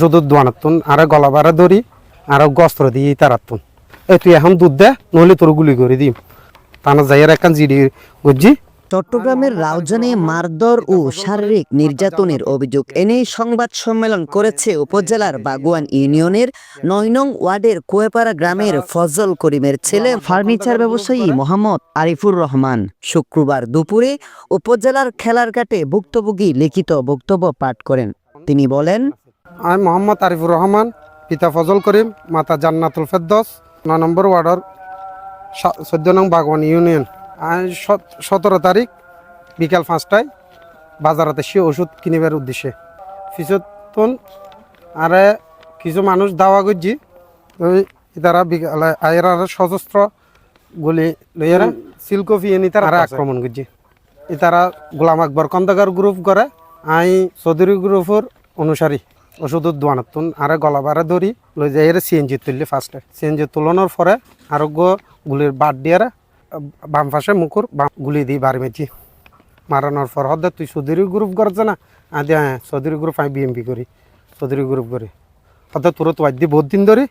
শুধু দোয়ানাতুন, আর গলা বাড়া ধরি, আর গস্ত্র দিয়ে তারাতুন। এ তুই এখন দুধ দে নইলে তোর গুলি করে দিম। তানা যাইয়ার একখান জিডি গজ্জি। চট্টগ্রামের রাউজানে মারধর ও শারীরিক নির্যাতনের অভিযোগ এনে সংবাদ সম্মেলন করেছে উপজেলার বাগুয়ান ইউনিয়নের নয় নং ওয়ার্ডের কোয়েপাড়া গ্রামের ফজল করিমের ছেলে ফার্নিচার ব্যবসায়ী মোহাম্মদ আরিফুর রহমান। শুক্রবার দুপুরে উপজেলার খেলার ঘাটে ভুক্তভোগী লিখিত বক্তব্য পাঠ করেন। তিনি বলেন আমি মোহাম্মদ আরিফুর রহমান পিতা ফজল করিম মাতা জান্নাতুল ফেদ্দস নয় নম্বর ওয়ার্ডর চোদ্দ নং বাগওয়ান ইউনিয়ন। সতেরো তারিখ বিকাল পাঁচটায় বাজারতে সে ওষুধ কিনিবার উদ্দেশ্যে। ফিসতুন আরে কিছু মানুষ দাওয়া করছি ওই তারা বিকালে আয়ের আর সশস্ত্র গুলি লইয়ারা সিলকফি এনি তারা আক্রমণ করছি। তারা গোলাম আকবর কন্দকার গ্রুপ করে আই চৌধুরী গ্রুপের অনুসারী। ওষুধ দোয়ানাতুন আর গলা বারে ধরি, লই যাই এর সিএনজি তুললি ফার্স্টে সিএনজি তুলনোর পরে আরোগ্য গুলির বাদ দিয়ে বাম পাশে মুখর বাম গুলি দিয়ে বাড়ি মেছি মারানোর পর হদ্দে তুই চৌধুরী গ্রুপ করছে না? আদি হ্যাঁ চৌধুরী গ্রুপ আমি বিএমপি করি চৌধুরী গ্রুপ করি। হদ্দে তোর তো আজ বহুত দিন ধরে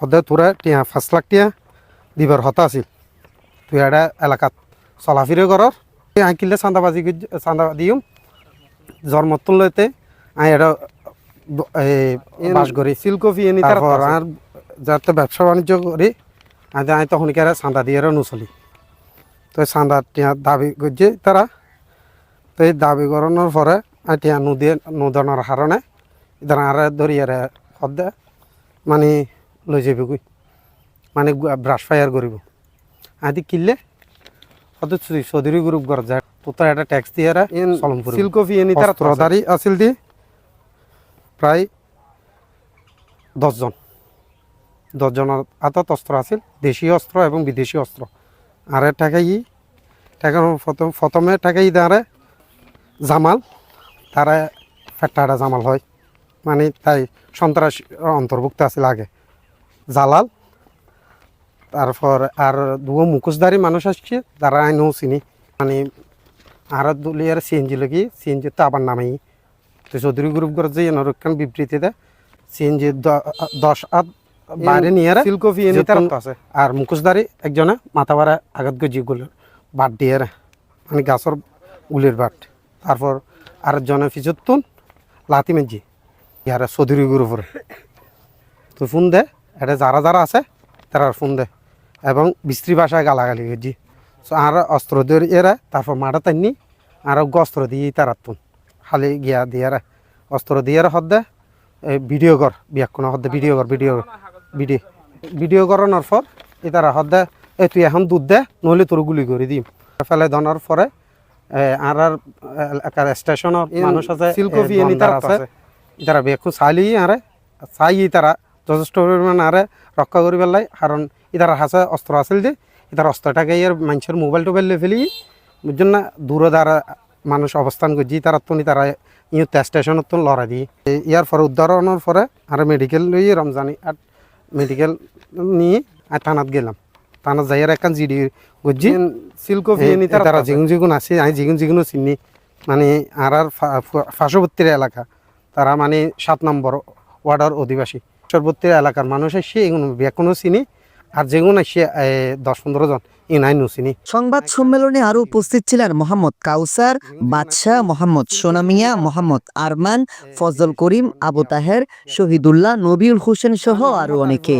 হদ্দে তোরা টিয়া, পাঁচ লাখ টিয়া দিবার হতা আছিল। তুই এটা এলাকাত চলাফিরে করর চান্দাবাজি করি- চান্দা দিম জন্মতুন লইতে আই এটা বাস করি। সিলকফি এনি তারপর আর যাতে ব্যবসা বাণিজ্য করি আজ আমি তখন কি চান্দা দিয়ে নচলি তো চান্দা টিয়া দাবি করছে তারা। তো এই দাবি করানোর পরে আর টিয়া নদী নদনের কারণে ইদার আর ধরি আর সদে মানে লৈ যাবি গই মানে ব্রাশ ফায়ার করিব। আদি কিনলে হয়তো চৌধুরী গ্রুপ যায় তো তার একটা ট্যাক্স দিয়ে চলম সিলকফি এনি তার অস্ত্রধারী আছিল দি প্রায় দশজন। দশজনের হাতত অস্ত্র আছিল দেশীয় অস্ত্র এবং বিদেশি অস্ত্র। আর টাকাই টাকা প্রথম টাকাই দাঁড়ে জামাল, তারা ফেটাটা জামাল হয়। মানে তাই সন্ত্রাস অন্তর্ভুক্ত আছিল আগে। জালাল, তারপর আর দুগো মুখোশধারী মানুষ আসছে, তারা আইনও চিনি। মানে আর দুলিয়ার সিএনজি লগি সিএনজি তো আবার নামাই। তো চৌধুরী গ্রুপ করে যে বিবৃতি দেয় সিএনজি দশ আট বাইরে নিয়ে সিলকফি এনে আছে। আর মুখোশধারী একজনে মাথা বাড়া আঘাত গজি গুলির বাট দিয়ে রে। মানে গাছর গুলির বাট। তারপর আরেকজনে ফিজতুন লাতি মেজি ইয়ারা চৌধুরী গ্রুপের তো ফোন দে এটা যারা যারা আছে তারা ফোন দে এবং বিস্ত্রী ভাষায় গালাগালি গেছি আর অস্ত্র দিয়ে এরা তারপর মারা তাইনি আর অস্ত্র দিয়ে তারা তুন খালি গিয়া দিয়ে রে। অস্ত্র দিয়ে হদ দে ভিডিও কর বিয়াক্ষণ হদ দে ভিডিও কর ভিডিও ভিডিও ভিডিও করানোর পর এ তারা হদ দে এ তুই এখন দুধ দে নহলে তোর গুলি করে দিম। ফেলে দনার পরে আর আর স্টেশনের মানুষ আছে সিলকফি আছে। তারা বেকু চাইলি আরে চাই তারা যথেষ্ট পরিমাণ আরে রক্ষা করি পেলাই কারণ ইতার হাসে অস্ত্র আছিল যে ইতার অস্ত্রটাকে ইয়ার মানুষের মোবাইল টোবাইল লে ফেলি বুঝছেন না দূরে দ্বারা মানুষ অবস্থান করছি তারা তো তারা ইউ স্টেশনত তো লড়াই দিয়ে। ইয়ার পরে উদ্ধারণের পরে আর মেডিকেল লই রমজানি আর মেডিকেল নিয়ে আর থানাত গেলাম। থানাত যাই আর একখান জিডি গুজি সিলকফি তারা যেগুন যেগুন আছে আমি যেগুন যেগুন চিনি। মানে আর আর পার্শ্ববর্তীর এলাকা। তারা মানে সাত নম্বর ওয়ার্ডের অধিবাসী। পার্শ্ববর্তী এলাকার মানুষ এগুলো বেগুনো চিনি। আর যেগুলো এ, দশ পনেরো জন ইনাই নুসিনি। সংবাদ সম্মেলনে আরও উপস্থিত ছিলেন মোহাম্মদ কাউসার বাদশাহ মোহাম্মদ সোনামিয়া মোহাম্মদ আরমান ফজল করিম আবু তাহের শহীদুল্লাহ নবিউল হোসেন সহ আরও অনেকে।